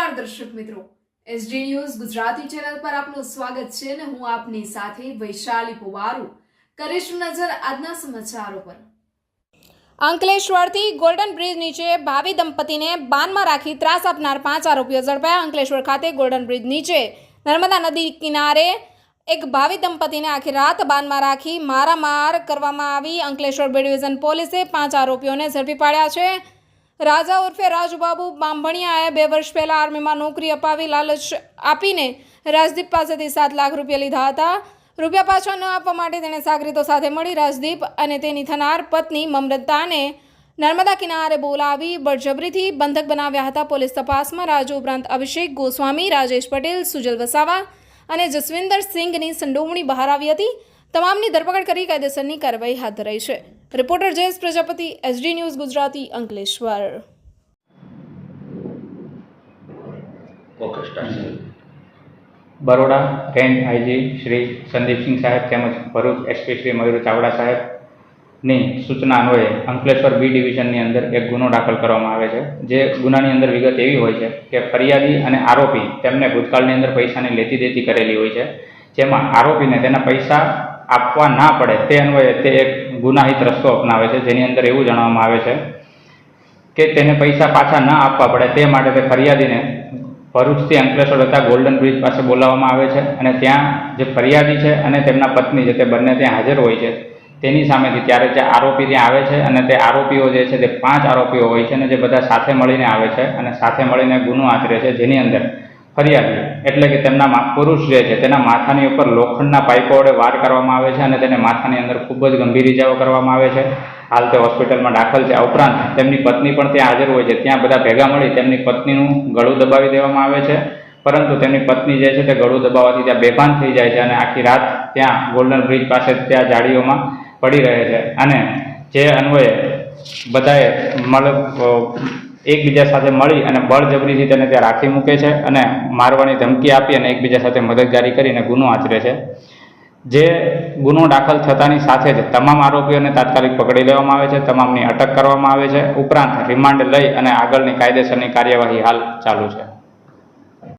નમસ્કાર દર્શક મિત્રો. એસડી ન્યૂઝ ગુજરાતી ચેનલ પર આપનું સ્વાગત છે અને હું આપની સાથે વૈશાલી પુવારુ. કરીશું નજર આજના સમાચારો પર. અંકલેશ્વરથી ગોલ્ડન બ્રિજ નીચે ભાવિ દંપતીને બાનમાં રાખી ત્રાસ આપનાર પાંચ આરોપીઓ ઝડપાયા અંકલેશ્વર ખાતે ગોલ્ડન બ્રિજ નીચે. નર્મદા નદી કિનારે એક ભાવિ દંપતીને આખી રાત બાનમાં રાખી મારામાર કરવામાં આવી. અંકલેશ્વર બે ડિવિઝન પોલીસે પાંચ આરોપીઓને ઝડપી પાડ્યા છે. રાજા ઉર્ફે રાજુબાબુ બાંભણિયાએ બે વર્ષ પહેલા આર્મીમાં નોકરી અપાવી, લાલચ આપીને રાજદીપ પાસેથી સાત લાખ રૂપિયા લીધા હતા. રૂપિયા પાછા ન આપવા માટે તેણે સાગરીતો સાથે મળી રાજદીપ અને તેની થનાર પત્ની મમરતાને નર્મદા કિનારે બોલાવી બળજબરીથી બંધક બનાવ્યા હતા. પોલીસ તપાસમાં રાજુ ઉપરાંત અભિષેક ગોસ્વામી, રાજેશ પટેલ, સુજલ વસાવા અને જસવિંદર સિંઘની સંડોવણી બહાર આવી હતી. તમામની ધરપકડ કરી કાયદેસરની કાર્યવાહી હાથ ધરાઈ છે. Reporter Jayesh Prajapati, SD news Gujarati, Ankleshwar. Baroda range IG Shri Sandeepsinh સાહેબ તેમજ ભરૂચ એસપી શ્રી મયુર ચાવડા સાહેબની સૂચના અન્વયે અંકલેશ્વર બી ડિવિઝનની અંદર એક ગુનો દાખલ કરવામાં આવે છે. જે ગુનાની અંદર વિગત એવી હોય છે કે ફરિયાદી અને આરોપી તેમને ભૂતકાળની અંદર પૈસાની લેતી દેતી કરેલી હોય છે. જેમાં આરોપીને તેના પૈસા આપવા ના પડે, તે અન્વયે તે એક ગુનાહિત રસ્તો અપનાવે છે, જેની અંદર એવું જણાવવામાં આવે છે કે તેને પૈસા પાછા ન આપવા પડે, તે માટે તે ફરિયાદીને ભરૂચથી અંકલેશ્વર હતા ગોલ્ડન બ્રિજ પાસે બોલાવવામાં આવે છે અને ત્યાં જે ફરિયાદી છે અને તેમના પત્ની છે, તે બંને ત્યાં હાજર હોય છે. તેની સામેથી ત્યારે જે આરોપી ત્યાં આવે છે અને તે આરોપીઓ જે છે, તે પાંચ આરોપીઓ હોય છે અને જે બધા સાથે મળીને આવે છે અને સાથે મળીને ગુનો આચરે છે, જેની અંદર ફરિયાદી એટલે કે તેમના પુરુષ જે છે, તેના માથાની ઉપર લોખંડના પાઇપો વડે વાર કરવામાં આવે છે અને તેને માથાની અંદર ખૂબ જ ગંભીર ઇજાઓ કરવામાં આવે છે. હાલ તે હોસ્પિટલમાં દાખલ છે. આ ઉપરાંત તેમની પત્ની પણ ત્યાં હાજર હોય છે. ત્યાં બધા ભેગા મળી તેમની પત્નીનું ગળું દબાવી દેવામાં આવે છે. પરંતુ તેમની પત્ની જે છે તે ગળું દબાવવાથી ત્યાં બેભાન થઈ જાય છે અને આખી રાત ત્યાં ગોલ્ડન બ્રિજ પાસે ત્યાં જાળીઓમાં પડી રહે છે. અને જે અન્વયે બધાએ મળ એકબીજા સાથે મળી અને બળજબરીથી તેને ત્યાં રાખી મૂકે છે અને મારવાની ધમકી આપી અને એકબીજા સાથે મદદગારી કરીને ગુનો આચરે છે. જે ગુનો દાખલ થતાની સાથે જ તમામ આરોપીઓને તાત્કાલિક પકડી લેવામાં આવે છે, તમામની અટક કરવામાં આવે છે. ઉપરાંત રિમાન્ડ લઈ અને આગળની કાયદેસરની કાર્યવાહી હાલ ચાલુ છે.